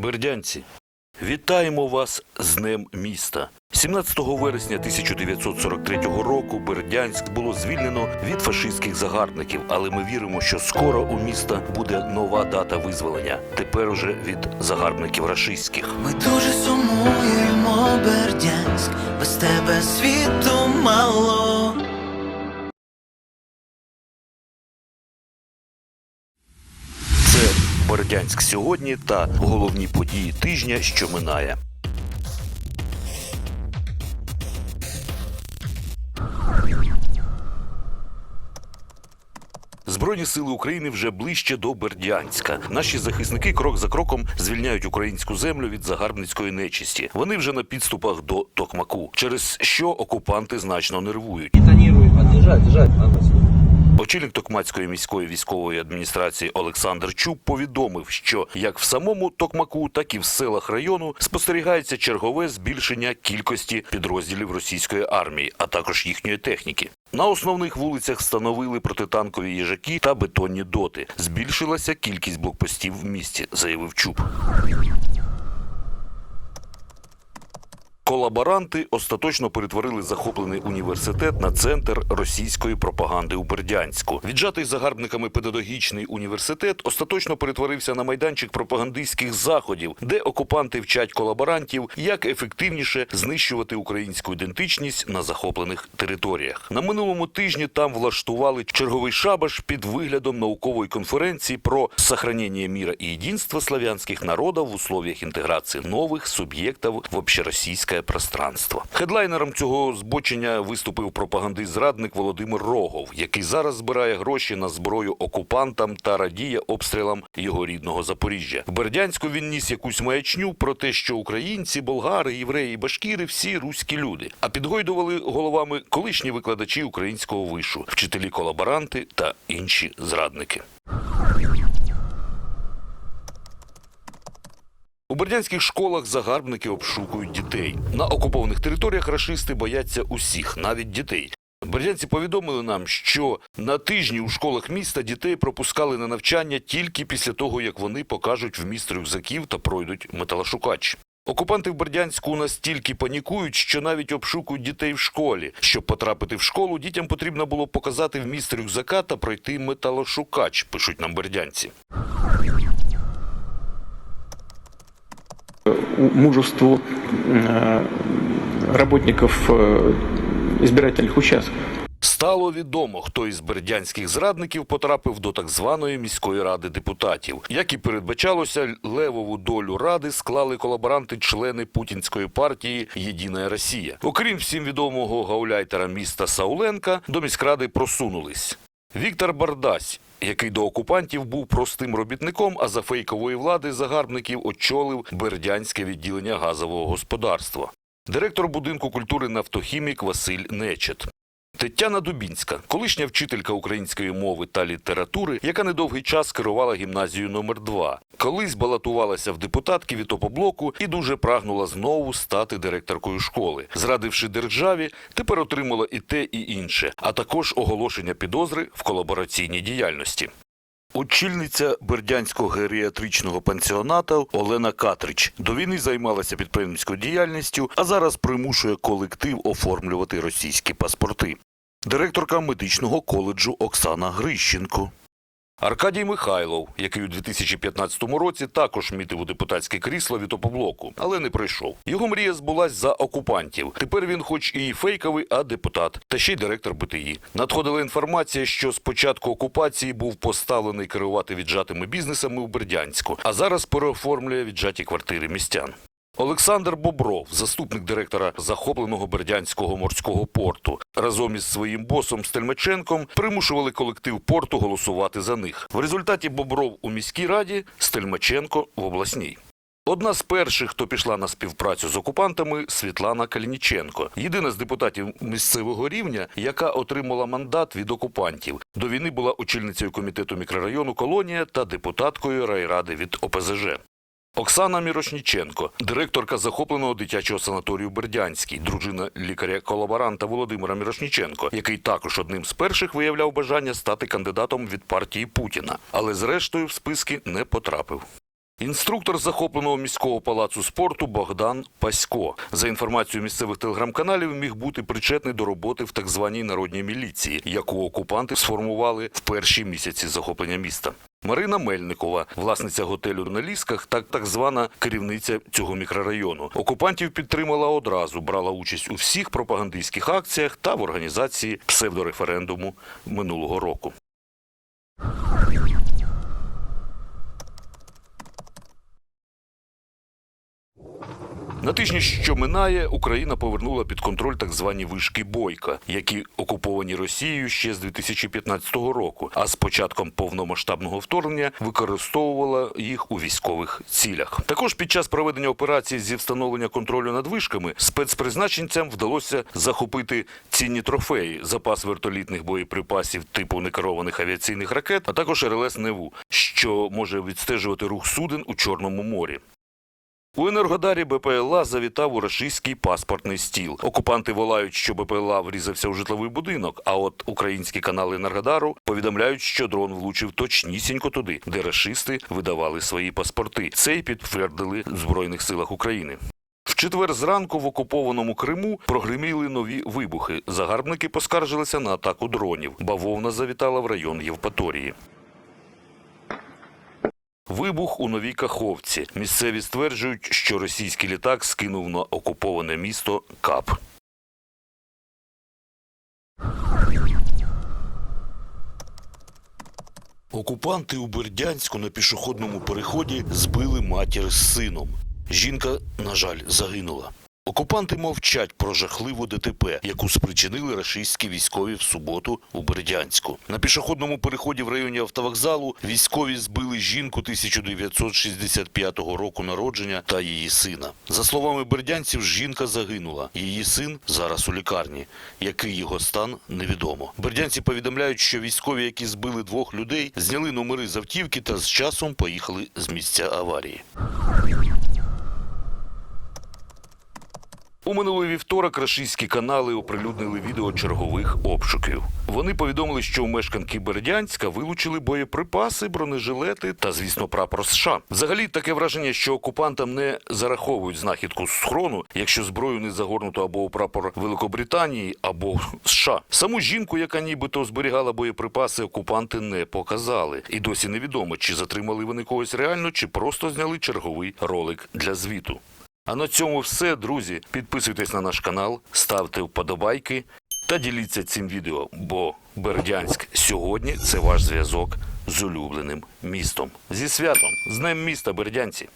Бердянці, вітаємо вас з Днем міста. 17 вересня 1943 року Бердянськ було звільнено від фашистських загарбників, але ми віримо, що скоро у міста буде нова дата визволення. Тепер уже від загарбників рашистських. Ми дуже сумуємо, Бердянськ, без тебе світу мало. Бердянськ сьогодні та головні події тижня, що минає. Збройні сили України вже ближче до Бердянська. Наші захисники крок за кроком звільняють українську землю від загарбницької нечисті. Вони вже на підступах до Токмаку, через що окупанти значно нервують. Подъезжать, держать сюда. Очільник Токмацької міської військової адміністрації Олександр Чуб повідомив, що як в самому Токмаку, так і в селах району спостерігається чергове збільшення кількості підрозділів російської армії, а також їхньої техніки. На основних вулицях встановили протитанкові їжаки та бетонні доти. Збільшилася кількість блокпостів в місті, заявив Чуб. Колаборанти остаточно перетворили захоплений університет на центр російської пропаганди у Бердянську. Віджатий загарбниками педагогічний університет остаточно перетворився на майданчик пропагандистських заходів, де окупанти вчать колаборантів, як ефективніше знищувати українську ідентичність на захоплених територіях. На минулому тижні там влаштували черговий шабаш під виглядом наукової конференції про сохранення міра і єдинства славянських народів в условиях інтеграції нових суб'єктів в общеросійське пространство. Хедлайнером цього збочення виступив пропагандист-зрадник Володимир Рогов, який зараз збирає гроші на зброю окупантам та радіє обстрілам його рідного Запоріжжя. В Бердянську він ніс якусь маячню про те, що українці, болгари, євреї, башкіри всі руські люди. А підгойдували головами колишні викладачі українського вишу, вчителі колаборанти та інші зрадники. Бердянських школах загарбники обшукують дітей. На окупованих територіях рашисти бояться усіх, навіть дітей. Бердянці повідомили нам, що на тижні у школах міста дітей пропускали на навчання тільки після того, як вони покажуть вміст рюкзаків та пройдуть металошукач. Окупанти в Бердянську настільки панікують, що навіть обшукують дітей в школі. Щоб потрапити в школу, дітям потрібно було показати вміст рюкзака та пройти металошукач, пишуть нам бердянці. мужеству э, работников э, избирательных участков. Стало відомо, хто із бердянських зрадників потрапив до так званої міської ради депутатів. Як і передбачалося, левову долю ради склали колаборанти-члени путінської партії Єдина Росія. Окрім всім відомого гауляйтера міста Сауленка, до міськради просунулись. Віктор Бардась, який до окупантів був простим робітником, а за фейкової влади загарбників очолив бердянське відділення газового господарства. Директор будинку культури нафтохімік Василь Нечет. Тетяна Дубінська, колишня вчителька української мови та літератури, яка недовгий час керувала гімназією номер 2 Колись балотувалася в депутатки від опоблоку і дуже прагнула знову стати директоркою школи. Зрадивши державі, тепер отримала і те, і інше, а також оголошення підозри в колабораційній діяльності. Очільниця Бердянського геріатричного пансіонату Олена Катрич до війни займалася підприємницькою діяльністю, а зараз примушує колектив оформлювати російські паспорти. Директорка медичного коледжу Оксана Грищенко. Аркадій Михайлов, який у 2015 році також мітив у депутатське крісло від опоблоку, але не пройшов. Його мрія збулась за окупантів. Тепер він, хоч і фейковий, а депутат, та ще й директор БТІ. Надходила інформація, що з початку окупації був поставлений керувати віджатими бізнесами у Бердянську, а зараз переоформлює віджаті квартири містян. Олександр Бобров, заступник директора захопленого Бердянського морського порту, разом із своїм босом Стельмаченком примушували колектив порту голосувати за них. В результаті Бобров у міській раді, Стельмаченко в обласній. Одна з перших, хто пішла на співпрацю з окупантами, Світлана Калініченко, єдина з депутатів місцевого рівня, яка отримала мандат від окупантів. До війни була очільницею комітету мікрорайону Колонія та депутаткою райради від ОПЗЖ. Оксана Мірошніченко, директорка захопленого дитячого санаторію Бердянський, дружина лікаря-колаборанта Володимира Мірошніченко, який також одним з перших виявляв бажання стати кандидатом від партії Путіна, але зрештою в списки не потрапив. Інструктор захопленого міського палацу спорту Богдан Пасько. За інформацією місцевих телеграм-каналів, міг бути причетний до роботи в так званій народній міліції, яку окупанти сформували в перші місяці захоплення міста. Марина Мельникова, власниця готелю на Лісках, так так звана керівниця цього мікрорайону. Окупантів підтримала одразу, брала участь у всіх пропагандистських акціях та в організації псевдореферендуму минулого року. На тижні, що минає, Україна повернула під контроль так звані вишки Бойка, які окуповані Росією ще з 2015 року. А з початком повномасштабного вторгнення використовувала їх у військових цілях. Також під час проведення операції зі встановлення контролю над вишками спецпризначенцям вдалося захопити цінні трофеї, запас вертолітних боєприпасів типу некерованих авіаційних ракет, а також РЛС Неву, що може відстежувати рух суден у Чорному морі. У Енергодарі БПЛА завітав у рашистський паспортний стіл. Окупанти волають, що БПЛА врізався у житловий будинок. А от українські канали Енергодару повідомляють, що дрон влучив точнісінько туди, де рашисти видавали свої паспорти. Це й підтвердили в Збройних силах України. В четвер зранку в окупованому Криму прогриміли нові вибухи. Загарбники поскаржилися на атаку дронів. Бавовна завітала в район Євпаторії. Вибух у новій Каховці. Місцеві стверджують, що російський літак скинув на окуповане місто Кап. Окупанти у Бердянську на пішохідному переході збили матір з сином. Жінка, на жаль, загинула. Окупанти мовчать про жахливу ДТП, яку спричинили рашистські військові в суботу у Бердянську. На пішохідному переході в районі автовокзалу військові збили жінку 1965 року народження та її сина. За словами бердянців, жінка загинула. Її син зараз у лікарні. Який його стан невідомо. Бердянці повідомляють, що військові, які збили двох людей, зняли номери з автівки та з часом поїхали з місця аварії. У минулий вівторок рашистські канали оприлюднили відео чергових обшуків. Вони повідомили, що у мешканки Бердянська вилучили боєприпаси, бронежилети та, звісно, прапор США. Взагалі таке враження, що окупантам не зараховують знахідку з схрону, якщо зброю не загорнуто або у прапор Великобританії, або США. Саму жінку, яка нібито зберігала боєприпаси, окупанти не показали. І досі невідомо, чи затримали вони когось реально, чи просто зняли черговий ролик для звіту. А на цьому все, друзі. Підписуйтесь на наш канал, ставте вподобайки та діліться цим відео, бо Бердянськ сьогодні це ваш зв'язок з улюбленим містом. Зі святом, з Днем міста Бердянці!